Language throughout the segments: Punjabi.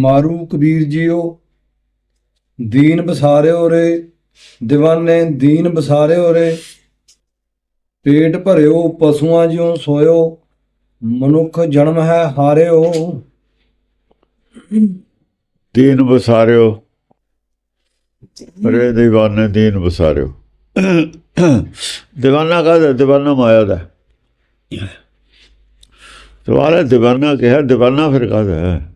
ਮਾਰੂ ਕਬੀਰ ਜੀਓ, ਦੀਨ ਬਸਾਰਿਓ ਰੇ دیਵਾਨੇ ਦੀਨ ਬਸਾਰਿਓ ਰੇ। ਪੇਟ ਭਰਿਓ, ਪਸ਼ੂਆਂ ਜਿਉ ਸੋਇਓ, ਮਨੁੱਖ ਜਨਮ ਹੈ ਹਾਰਿਓ। ਦੀਨ ਬਸਾਰਿਓ, ਰੇ ਦੀਵਾਨੇ ਦੀਨ ਬਸਾਰਿਓ। ਦੀਵਾਨਾ ਕਾਹਦਾ, ਦੀਵਾਨਾ ਮਾਇਆ ਦਾ? ਸਵਾਲ ਦੀਵਾਨਾ ਕਿਹਾ, ਦੀਵਾਨਾ ਫਿਰ ਕਾਹਦਾ? ਹੈ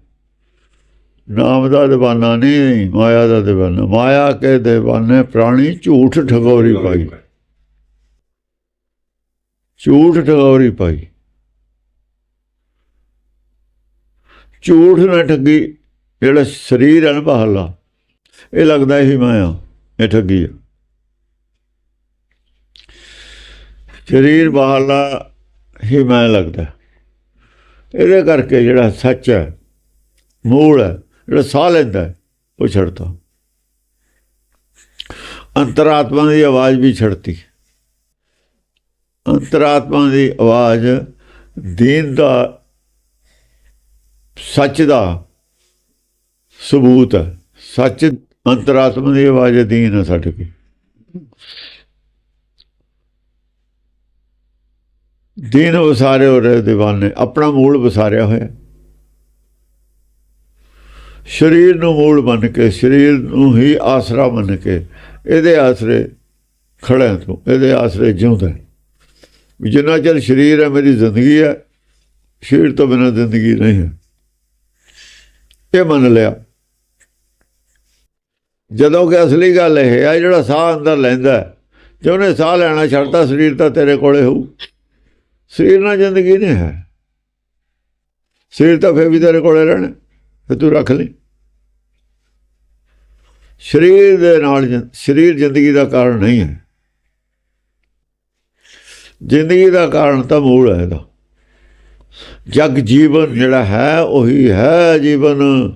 ਨਾਮ ਦਾ ਦੀਵਾਨਾ ਨਹੀਂ, ਮਾਇਆ ਦਾ ਦੀਵਾਨਾ। ਮਾਇਆ ਕੇ ਦੀਵਾਨੇ, ਪ੍ਰਾਣੀ ਝੂਠ ਠਗੋਰੀ ਪਾਈ। ਝੂਠ ਠਗੋਰੀ ਪਾਈ। ਝੂਠ ਨਾ ਠੱਗੀ, ਜਿਹੜਾ ਸਰੀਰ ਹੈ ਨਾ ਬਾਹਰਲਾ, ਇਹ ਲੱਗਦਾ ਹੀ ਮਾਇਆ ਇਹ ਠੱਗੀ ਹੈ ਸਰੀਰ ਬਾਹਰਲਾ ਹੀ ਮੈਂ ਲੱਗਦਾ। ਇਹਦੇ ਕਰਕੇ ਜਿਹੜਾ ਸੱਚ ਹੈ, ਮੂਲ ਹੈ ਜਿਹੜਾ ਸਾਹ ਲੈਂਦਾ ਹੈ, ਉਹ ਛੱਡਦਾ। ਅੰਤਰਾਤਮਾ ਦੀ ਆਵਾਜ਼ ਵੀ ਛੱਡਤੀ। ਅੰਤਰਾਤਮਾ ਦੀ ਆਵਾਜ਼ ਦੀਨ ਦਾ ਸੱਚ ਦਾ ਸਬੂਤ ਹੈ। ਸੱਚ ਅੰਤਰਾਤਮਾ ਦੀ ਆਵਾਜ਼ ਦੀਨ ਹੈ ਸਾਡੇ ਕੋਲ। ਦੀਨ ਵਸਾਰੇ ਹੋ ਰਹੇ دیਵਾਨੇ ਆਪਣਾ ਮੂਲ ਵਸਾਰਿਆ ਹੋਇਆ। ਸਰੀਰ ਨੂੰ ਮੂਲ ਮੰਨ ਕੇ ਸਰੀਰ ਨੂੰ ਹੀ ਆਸਰਾ ਮੰਨ ਕੇ ਇਹਦੇ ਆਸਰੇ ਖੜਾ ਤੂੰ ਇਹਦੇ ਆਸਰੇ ਜਿਉਂਦਾ ਵੀ ਜਿੰਨਾ ਚਿਰ ਸਰੀਰ ਹੈ ਮੇਰੀ ਜ਼ਿੰਦਗੀ ਹੈ ਸਰੀਰ ਤੋਂ ਬਿਨਾਂ ਜ਼ਿੰਦਗੀ ਨਹੀਂ ਹੈ। ਇਹ ਮੰਨ ਲਿਆ। ਜਦੋਂ ਕਿ ਅਸਲੀ ਗੱਲ ਇਹ ਆ ਜਿਹੜਾ ਸਾਹ ਅੰਦਰ ਲੈਂਦਾ ਹੈ, ਜੇ ਉਹਨੇ ਸਾਹ ਲੈਣਾ ਛੱਡਤਾ ਸਰੀਰ ਤਾਂ ਤੇਰੇ ਕੋਲੇ ਹੋਊ। ਸਰੀਰ ਨਾਲ ਜ਼ਿੰਦਗੀ ਨਹੀਂ ਹੈ। ਸਰੀਰ ਤਾਂ ਫੇਰ ਵੀ ਤੇਰੇ ਕੋਲੇ ਰਹਿਣਾ ਫੇ ਤੂੰ ਰੱਖ ਲਈ। ਸਰੀਰ ਦੇ ਨਾਲ ਸਰੀਰ ਜ਼ਿੰਦਗੀ ਦਾ ਕਾਰਨ ਨਹੀਂ ਹੈ। ਜ਼ਿੰਦਗੀ ਦਾ ਕਾਰਨ ਤਾਂ ਮੂਲ ਹੈ ਇਹਦਾ। ਜਗ ਜੀਵਨ ਜਿਹੜਾ ਹੈ, ਉਹੀ ਹੈ ਜੀਵਨ।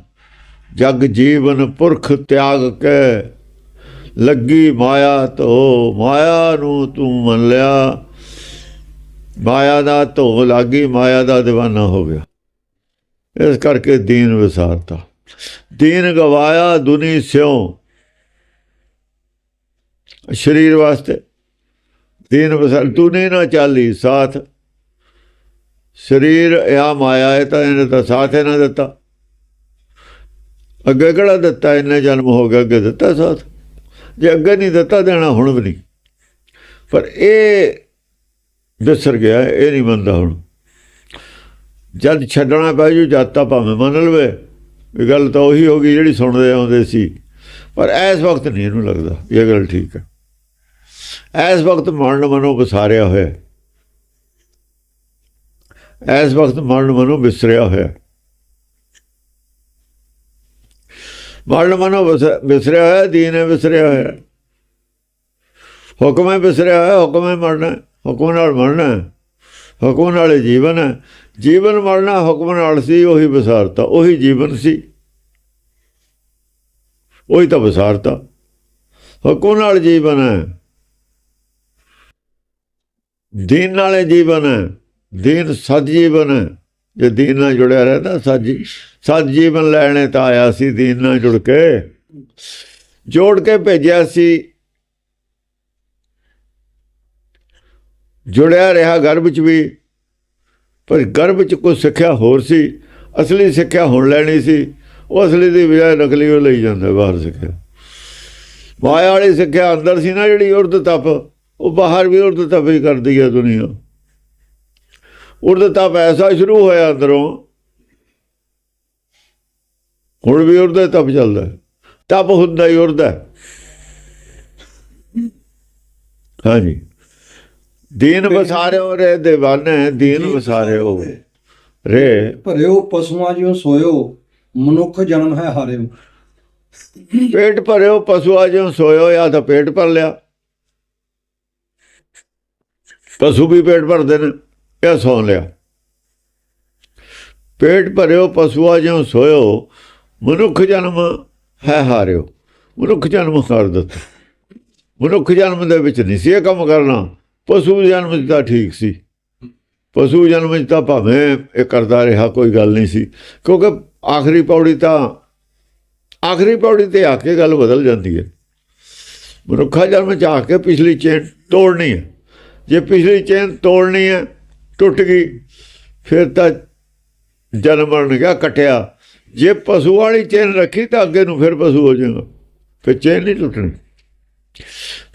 ਜਗ ਜੀਵਨ ਪੁਰਖ ਤਿਆਗ ਕੇ ਲੱਗੀ ਮਾਇਆ ਤੋ ਮਾਇਆ ਨੂੰ ਤੂੰ ਮੰਨ ਲਿਆ। ਮਾਇਆ ਦਾ ਧੋ ਲੱਗੀ, ਮਾਇਆ ਦਾ دیਵਾਨਾ ਹੋ ਗਿਆ। ਇਸ ਕਰਕੇ ਦੀਨ ਵਿਸਾਰਤਾ। ਦੀਨ ਗਵਾਇਆ ਦੁਨੀ ਸਿਉ। ਸਰੀਰ ਵਾਸਤੇ ਦੀਨ ਵਿਸਾਰ ਦੁਨੀ ਨਾ ਚਾਲੀ, ਸਾਥ। ਸਰੀਰ ਆ ਮਾਇਆ ਹੈ ਤਾਂ ਇਹਨੇ ਤਾਂ ਸਾਥ ਇਹ ਨਾ ਦਿੱਤਾ। ਅੱਗੇ ਕਿਹੜਾ ਦਿੱਤਾ? ਇਹਨੇ ਜਨਮ ਹੋ ਗਿਆ, ਅੱਗੇ ਦਿੱਤਾ ਸਾਥ। ਜੇ ਅੱਗੇ ਨਹੀਂ ਦਿੱਤਾ ਦੇਣਾ, ਹੁਣ ਵੀ ਨਹੀਂ। ਪਰ ਇਹ ਵਿਸਰ ਗਿਆ, ਇਹ ਨਹੀਂ ਮੰਨਦਾ ਹੁਣ। ਜਦ ਛੱਡਣਾ ਪੈ ਜੂ, ਜਦ ਤਾਂ ਭਾਵੇਂ ਮੰਨ ਲਵੇ। ਇਹ ਗੱਲ ਤਾਂ ਉਹੀ ਹੋ ਗਈ ਜਿਹੜੀ ਸੁਣਦੇ ਆਉਂਦੇ ਸੀ। ਪਰ ਇਸ ਵਕਤ ਨਹੀਂ ਇਹਨੂੰ ਲੱਗਦਾ ਇਹ ਗੱਲ ਠੀਕ ਹੈ। ਇਸ ਵਕਤ ਮਰਨ ਮਨੋਂ ਵਿਸਾਰਿਆ ਹੋਇਆ ਇਸ ਵਕਤ ਮਰਨ ਮਨੋਂ ਵਿਸਰਿਆ ਹੋਇਆ ਮਰਨ ਮਨੋਂ ਵਿਸ- ਵਿਸਰਿਆ ਹੋਇਆ ਦੀਨ ਹੈ ਵਿਸਰਿਆ ਹੋਇਆ ਹੁਕਮ ਹੈ ਵਿਸਰਿਆ ਹੋਇਆ, ਹੁਕਮ ਹੈ ਮਰਨਾ ਹੁਕਮ ਨਾਲ ਮਰਨਾ ਹੁਕਮ ਨਾਲ ਜੀਵਨ ਹੈ। ਜੀਵਨ ਮਰਨਾ ਹੁਕਮ ਨਾਲ ਸੀ, ਉਹੀ ਵਿਸਾਰਤਾ ਉਹੀ ਜੀਵਨ ਸੀ। ਉਹੀ ਤਾਂ ਵਿਸਾਰਤਾ ਹੁਕਮ ਨਾਲ ਜੀਵਨ ਹੈ। ਦੀਨ ਨਾਲੇ ਜੀਵਨ ਹੈ। ਦੀਨ ਸਤ ਜੀਵਨ ਹੈ। ਜੇ ਦੀਨ ਨਾਲ ਜੁੜਿਆ ਰਹਿੰਦਾ ਸਤ ਜੀ ਸਤ ਜੀਵਨ ਲੈਣੇ ਤਾਂ ਆਇਆ ਸੀ ਦੀਨ ਨਾਲ ਜੁੜ ਕੇ। ਜੋੜ ਕੇ ਭੇਜਿਆ ਸੀ। ਜੁੜਿਆ ਰਿਹਾ ਗਰਭ ਚ ਵੀ, ਪਰ ਗਰਭ ਚ ਕੋਈ ਸਿੱਖਿਆ ਹੋਰ ਸੀ, ਅਸਲੀ ਸਿੱਖਿਆ ਹੁਣ ਲੈਣੀ ਸੀ, ਉਹ ਅਸਲੀ ਦੀ ਬਜਾਏ ਨਕਲੀ ਉਹ ਲਈ ਜਾਂਦਾ ਬਾਹਰ ਸਿੱਖਿਆ। ਮਾਇਆ ਵਾਲੀ ਸਿੱਖਿਆ ਅੰਦਰ ਸੀ ਨਾ ਜਿਹੜੀ ਉਰਦ ਤਪ, ਉਹ ਬਾਹਰ ਵੀ ਉਰਦ ਤਪ ਹੀ ਕਰਦੀ ਹੈ ਦੁਨੀਆ। ਉਰਦ ਤਪ ਐਸਾ ਸ਼ੁਰੂ ਹੋਇਆ ਅੰਦਰੋਂ, ਹੁਣ ਵੀ ਉਰਦ ਤਪ ਚੱਲਦਾ ਹੈ। ਤਪ ਹੁੰਦਾ ਹੀ ਉਰਦਾ ਹਾਂਜੀ। ਦੀਨ ਵਸਾਰਿਓ ਰੇ دیਵਾਨੇ ਦੀਨ ਵਸਾਰਿਓ। ਰੇ। ਭਰਿਓ ਪਸ਼ੂਆਂ ਜਿਉ ਸੋਇਓ ਮਨੁੱਖ ਜਨਮ ਹੈ ਹਾਰਿਓ। ਪੇਟ ਭਰਿਓ ਪਸ਼ੂਆ ਜਿਉ ਸੋਇਓ ਜਾਂ ਤਾਂ ਪੇਟ ਭਰ ਲਿਆ। ਪਸ਼ੂ ਵੀ ਪੇਟ ਭਰਦੇ ਨੇ ਇਹ ਸੌਂ ਲਿਆ। ਪੇਟ ਭਰਿਓ ਪਸ਼ੂਆ ਜਿਉ ਸੋਇਓ ਮਨੁੱਖ ਜਨਮ ਹੈ ਹਾਰਿਓ। ਮਨੁੱਖ ਜਨਮ ਹਾਰ ਦਿੱਤਾ। ਮਨੁੱਖ ਜਨਮ ਦੇ ਵਿੱਚ ਨਹੀਂ ਸੀ ਇਹ ਕੰਮ ਕਰਨਾ। ਪਸ਼ੂ ਜਨਮ 'ਚ ਤਾਂ ਠੀਕ ਸੀ। ਪਸ਼ੂ ਜਨਮ 'ਚ ਤਾਂ ਭਾਵੇਂ ਇਹ ਕਰਦਾ ਰਿਹਾ, ਕੋਈ ਗੱਲ ਨਹੀਂ ਸੀ। ਕਿਉਂਕਿ ਆਖਰੀ ਪੌੜੀ ਤਾਂ, ਆਖਰੀ ਪੌੜੀ ਤੇ ਆ ਕੇ ਗੱਲ ਬਦਲ ਜਾਂਦੀ ਹੈ। ਮਨੁੱਖਾ ਜਨਮ ਚ ਆ ਕੇ ਪਿਛਲੀ ਚੇਨ ਤੋੜਨੀ ਹੈ। ਜੇ ਪਿਛਲੀ ਚੇਨ ਤੋੜਨੀ ਹੈ, ਟੁੱਟ ਗਈ, ਫਿਰ ਤਾਂ ਜਨਮ ਬਣ ਗਿਆ, ਕਟਿਆ। ਜੇ ਪਸ਼ੂ ਵਾਲੀ ਚੇਨ ਰੱਖੀ ਤਾਂ ਅੱਗੇ ਨੂੰ ਫਿਰ ਪਸ਼ੂ ਹੋ ਜਾਏਗਾ। ਫਿਰ ਚੇਨ ਨਹੀਂ ਟੁੱਟਣੀ।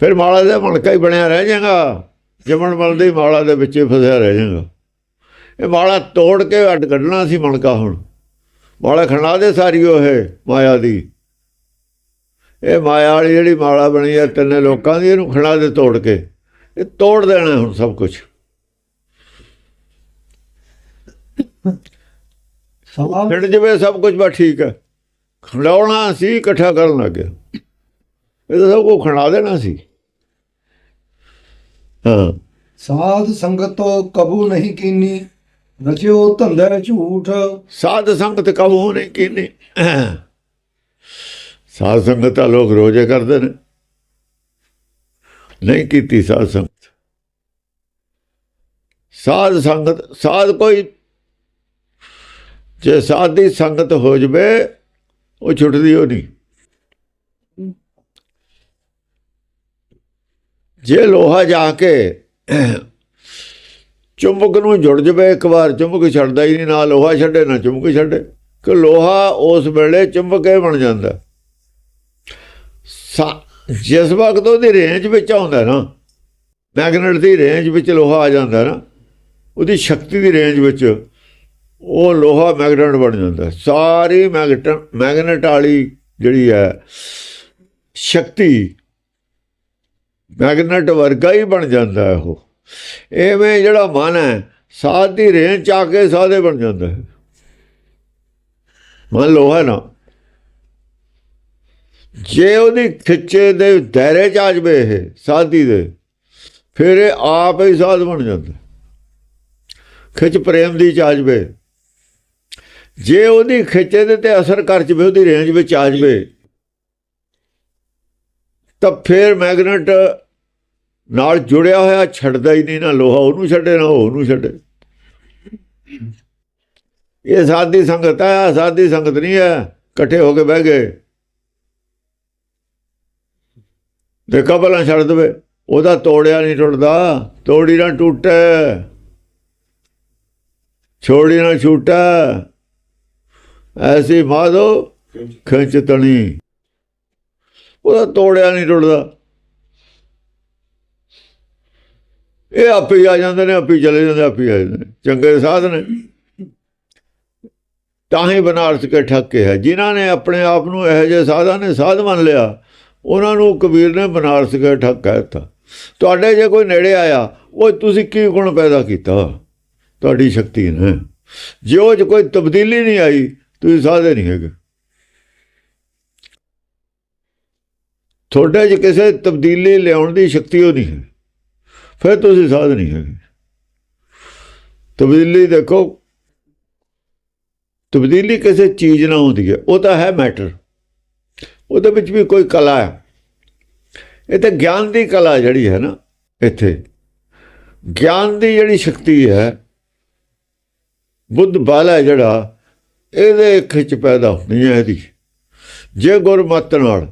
ਫਿਰ ਮਾਲਾ ਦਾ ਮਣਕਾ ਹੀ ਬਣਿਆ ਰਹਿ ਜਾਏਗਾ। ਜਮਣ ਮਲ ਦੀ ਮਾਲਾ ਦੇ ਵਿੱਚ ਫਸਿਆ ਰਹਿ ਜਾਏਗਾ ਇਹ ਮਾਲਾ ਤੋੜ ਕੇ ਅੱਡ ਕੱਢਣਾ ਸੀ ਮਣਕਾ ਹੁਣ। ਮਾਲਾ ਖਣਾ ਦੇ ਸਾਰੀ ਉਹ ਹੈ ਮਾਇਆ ਦੀ। ਇਹ ਮਾਇਆ ਵਾਲੀ ਜਿਹੜੀ ਮਾਲਾ ਬਣੀ ਹੈ ਤਿੰਨੇ ਲੋਕਾਂ ਦੀ ਇਹਨੂੰ ਖਣਾ ਦੇ ਤੋੜ ਕੇ। ਇਹ ਤੋੜ ਦੇਣਾ ਹੁਣ ਸਭ ਕੁਝ ਸਵਾਲ ਛਿੜ ਜਵੇ ਸਭ ਕੁਝ ਬਸ ਠੀਕ ਹੈ ਖੜਾਉਣਾ ਸੀ ਇਕੱਠਾ ਕਰਨ ਲੱਗ ਗਿਆ। ਇਹ ਤਾਂ ਸਭ ਕੁਝ ਖੜਾ ਦੇਣਾ ਸੀ। ਹਾਂ। ਸਾਧ ਸੰਗਤ ਕਬੂ ਨਹੀਂ ਕੀਨੀ ਰਚਿਓ ਧੰਦਾ ਝੂਠ। ਸਾਧ ਸੰਗਤ ਕਬੂ ਨਹੀਂ ਕੀਨੀ। ਸਾਧ ਸੰਗਤ ਤਾਂ ਲੋਕ ਰੋਜ਼ੇ ਕਰਦੇ ਨੇ। ਨਹੀਂ ਕੀਤੀ ਸਾਧ ਸੰਗਤ। ਸਾਧ ਸੰਗਤ ਸਾਧ ਕੋਈ ਜੇ ਸਾਧ ਦੀ ਸੰਗਤ ਹੋ ਜਵੇ ਉਹ ਛੁੱਟਦੀ ਹੋ ਨਹੀਂ। ਜੇ ਲੋਹਾ ਜਾ ਕੇ ਚੁੰਬਕ ਨੂੰ ਜੁੜ ਜਵੇ, ਇੱਕ ਵਾਰ ਚੁੰਬਕ ਛੱਡਦਾ ਹੀ ਨਹੀਂ, ਨਾ ਲੋਹਾ ਛੱਡੇ, ਨਾ ਚੁੰਬਕ ਛੱਡੇ। ਕਿ ਲੋਹਾ ਉਸ ਵੇਲੇ ਚੁੰਬਕ ਹੀ ਬਣ ਜਾਂਦਾ। ਸਾ- ਜਿਸ ਵਕਤ ਉਹਦੀ ਰੇਂਜ ਵਿੱਚ ਆਉਂਦਾ ਨਾ ਮੈਗਨੇਟ ਦੀ ਰੇਂਜ ਵਿੱਚ ਲੋਹਾ ਆ ਜਾਂਦਾ ਨਾ, ਉਹਦੀ ਸ਼ਕਤੀ ਦੀ ਰੇਂਜ ਵਿੱਚ ਉਹ ਲੋਹਾ ਮੈਗਨੇਟ ਬਣ ਜਾਂਦਾ। ਸਾਰੀ ਮੈਗਨੇਟ ਮੈਗਨੇਟ ਵਾਲੀ ਜਿਹੜੀ ਹੈ, ਸ਼ਕਤੀ ਮੈਗਨੇਟ ਵਰਗਾ ਹੀ ਬਣ ਜਾਂਦਾ ਹੈ ਉਹ। ਐਵੇਂ ਜਿਹੜਾ ਮਨ ਹੈ ਸਾਧ ਦੀ ਰੇਂਜ ਚ ਆ ਕੇ ਸਾਧੇ ਬਣ ਜਾਂਦਾ ਹੈ। ਮਨ ਲੋਹਾ ਨਾ। ਜੇ ਉਹਦੀ ਖਿੱਚੇ ਦੇ ਦਾਇਰੇ ਚ ਆ ਜਵੇ ਇਹ ਸਾਧੀ ਦੇ, ਫਿਰ ਇਹ ਆਪ ਹੀ ਸਾਧ ਬਣ ਜਾਂਦਾ ਖਿੱਚ ਪ੍ਰੇਮ ਦੀ ਚ ਆ ਜਵੇ। ਜੇ ਉਹਦੀ ਖਿੱਚੇ ਦੇ ਤੇ ਅਸਰ ਕਰ ਜਵੇ, ਉਹਦੀ ਰੇਂਜ ਵਿੱਚ ਆ ਜਵੇ, ਤਾਂ ਫਿਰ ਮੈਗਨੇਟ ਨਾਲ ਜੁੜਿਆ ਹੋਇਆ ਛੱਡਦਾ ਹੀ ਨਹੀਂ ਨਾ ਲੋਹਾ, ਉਹਨੂੰ ਛੱਡੇ ਨਾ ਉਹਨੂੰ ਛੱਡੇ। ਇਹ ਸਾਦੀ ਸੰਗਤ ਹੈ ਸਾਦੀ ਸੰਗਤ ਨਹੀਂ ਹੈ ਇਕੱਠੇ ਹੋ ਕੇ ਬਹਿ ਗਏ। ਤੇ ਕਬਲਾਂ ਛੱਡ ਦਵੇ, ਉਹਦਾ ਤੋੜਿਆ ਨਹੀਂ ਟੁੱਟਦਾ, ਤੋੜੀ ਨਾ ਟੁੱਟੇ। ਛੋੜੀ ਨਾ ਛੂਟਾ। ਐਸੀ ਮਾਦੋ ਖਿੱਚ ਤਣੀ। ਉਹਦਾ ਤੋੜਿਆ ਨਹੀਂ ਟੁੱਟਦਾ। ਇਹ ਆਪੇ ਹੀ ਆ ਜਾਂਦੇ ਨੇ, ਆਪੇ ਹੀ ਚਲੇ ਜਾਂਦੇ ਆਪੇ ਹੀ ਆ ਜਾਂਦੇ ਚੰਗੇ ਸਾਧ ਨੇ। ਤਾਂ ਹੀ ਬਨਾਰਸ ਕੇ ਠੱਕੇ ਹੈ। ਜਿਨ੍ਹਾਂ ਨੇ ਆਪਣੇ ਆਪ ਨੂੰ ਇਹੋ ਜਿਹੇ ਸਾਧਾਂ ਨੇ ਸਾਧ ਮੰਨ ਲਿਆ, ਉਹਨਾਂ ਨੂੰ ਕਬੀਰ ਨੇ ਬਨਾਰਸ ਕੇ ਠੱਕ ਕਹਿਤਾ ਤੁਹਾਡੇ ਜੇ ਕੋਈ ਨੇੜੇ ਆਇਆ, ਉਹ ਤੁਸੀਂ ਕੀ ਗੁਣ ਪੈਦਾ ਕੀਤਾ? ਤੁਹਾਡੀ ਸ਼ਕਤੀ ਨੇ। ਜੇ ਉਹ 'ਚ ਕੋਈ ਤਬਦੀਲੀ ਨਹੀਂ ਆਈ, ਤੁਸੀਂ ਸਾਧੇ ਨਹੀਂ ਹੈਗੇ। ਤੁਹਾਡੇ 'ਚ ਕਿਸੇ ਤਬਦੀਲੀ ਲਿਆਉਣ ਦੀ ਸ਼ਕਤੀ ਉਹ ਨਹੀਂ ਹੈ। ਫਿਰ ਤੁਸੀਂ ਸਾਧ ਨਹੀਂ ਹੈਗੇ। ਤਬਦੀਲੀ ਦੇਖੋ, ਤਬਦੀਲੀ ਕਿਸੇ ਚੀਜ਼ ਨਾਲ ਹੁੰਦੀ ਹੈ, ਉਹ ਤਾਂ ਹੈ ਮੈਟਰ ਉਹਦੇ ਵਿੱਚ ਵੀ ਕੋਈ ਕਲਾ ਹੈ। ਇਹ ਤਾਂ ਗਿਆਨ ਦੀ ਕਲਾ ਜਿਹੜੀ ਹੈ ਨਾ, ਇੱਥੇ। ਗਿਆਨ ਦੀ ਜਿਹੜੀ ਸ਼ਕਤੀ ਹੈ, ਬੁੱਧ ਬਾਲਾ ਜਿਹੜਾ, ਇਹਦੇ ਖਿੱਚ ਪੈਦਾ ਹੁੰਦੀ ਹੈ ਇਹਦੀ। ਜੇ ਗੁਰਮਤ ਨਾਲ,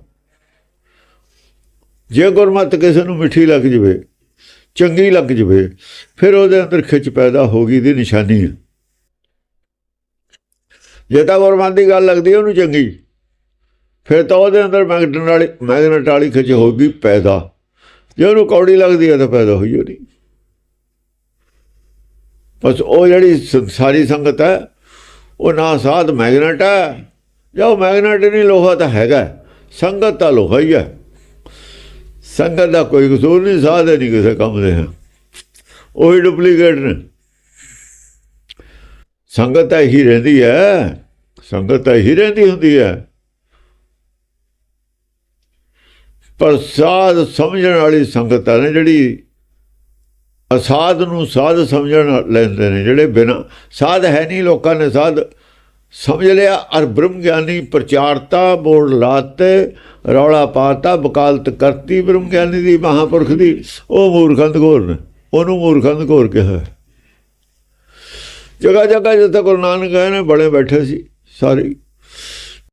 ਜੇ ਗੁਰਮਤ ਕਿਸੇ ਨੂੰ ਮਿੱਠੀ ਲੱਗ ਜਵੇ ਚੰਗੀ ਲੱਗ ਜਵੇ, ਫਿਰ ਉਹਦੇ ਅੰਦਰ ਖਿੱਚ ਪੈਦਾ ਹੋ ਗਈ ਦੀ ਨਿਸ਼ਾਨੀ। ਹੈ ਜੇ ਤਾਂ ਗੁਰਮਤ ਦੀ ਗੱਲ ਲੱਗਦੀ, ਉਹਨੂੰ ਚੰਗੀ। ਫਿਰ ਤਾਂ ਉਹਦੇ ਅੰਦਰ ਮੈਗਨੇਟ ਵਾਲੀ ਮੈਗਨੇਟ ਵਾਲੀ ਖਿੱਚ ਹੋ ਗਈ ਪੈਦਾ। ਜੇ ਉਹਨੂੰ ਕੌੜੀ ਲੱਗਦੀ ਹੈ ਤਾਂ ਪੈਦਾ ਹੋਈ ਉਹ ਨਹੀਂ ਬਸ ਉਹ ਜਿਹੜੀ ਸਾਰੀ ਸੰਗਤ ਹੈ, ਉਹ ਨਾ ਸਾਧ ਮੈਗਨੇਟ ਹੈ, ਜਾਂ ਉਹ ਮੈਗਨੇਟ ਨਹੀਂ, ਲੋਹਾ ਤਾਂ ਹੈਗਾ ਸੰਗਤ ਤਾਂ ਲੋਹਾ ਹੀ ਹੈ। ਸੰਗਤ ਦਾ ਕੋਈ ਕਸੂਰ ਨਹੀਂ, ਸਾਧ ਨਹੀਂ ਕਿਸੇ ਕੰਮ ਦੇ। ਹੈ ਉਹੀ ਡੁਪਲੀਕੇਟ ਨੇ। ਸੰਗਤ ਤਾਂ ਹੀ ਰਹਿੰਦੀ ਹੈ। ਸੰਗਤ ਤਾਂ ਹੀ ਰਹਿੰਦੀ ਹੁੰਦੀ ਹੈ। ਪਰ ਸਾਧ ਸਮਝਣ ਵਾਲੀ ਸੰਗਤ ਹੈ ਨੇ ਜਿਹੜੀ ਅਸਾਧ ਨੂੰ ਸਾਧ ਸਮਝਣ ਲੈਂਦੇ ਨੇ, ਜਿਹੜੇ ਬਿਨਾ ਸਾਧ ਹੈ ਨਹੀਂ ਲੋਕਾਂ ਨੇ ਸਾਧ ਸਮਝ ਲਿਆ ਅਰ ਬ੍ਰਹਮ ਗਿਆਨੀ ਪ੍ਰਚਾਰਤਾ ਬੋੜ ਲਾਤੇ, ਰੌਲਾ ਪਾਤਾ, ਵਕਾਲਤ ਕਰਤੀ ਬ੍ਰਹਮ ਗਿਆਨੀ ਦੀ ਮਹਾਪੁਰਖ ਦੀ। ਉਹ ਮੂਰਖੰਦ ਘੋਰ ਨੇ, ਉਹਨੂੰ ਮੂਰਖੰਦ ਘੋਰ ਕਿਹਾ ਜਗਾ ਜਗਾ ਜਿੱਥੇ ਗੁਰੂ ਨਾਨਕ ਗਏ ਨੇ ਬੜੇ ਬੈਠੇ ਸੀ ਸਾਰੇ।